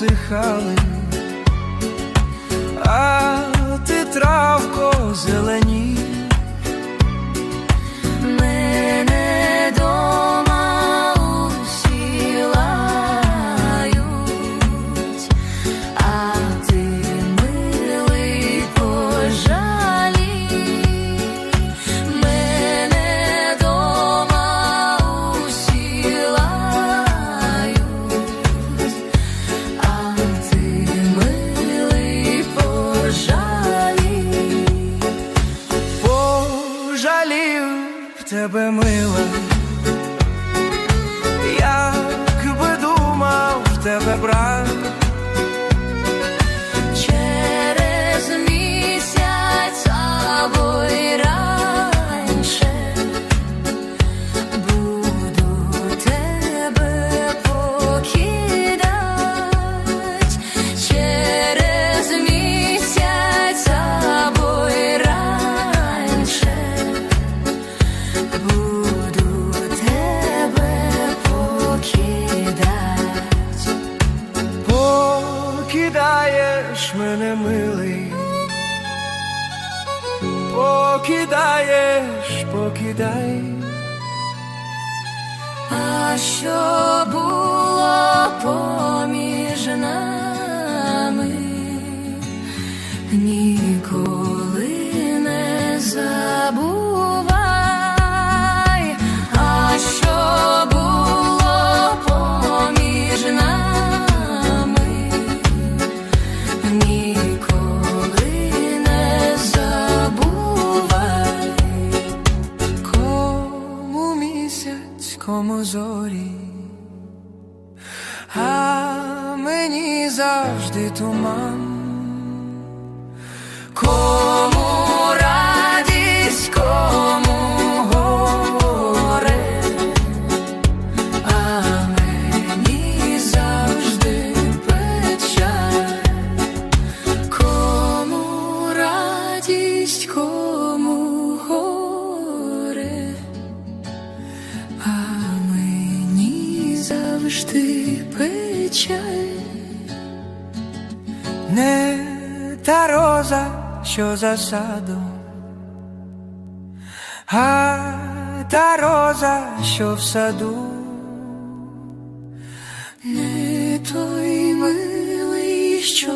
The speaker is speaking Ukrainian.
повсихали, Тебе мила, як би думав в тебе брат, буду тебе покидать. покидаєш мене милий, покидаєш, покидай. А що було поміж нами, ніколи зорі, а мені завжди туман. Печаль. Не та роза, що за садом, а та роза, що в саду. Не той милий, що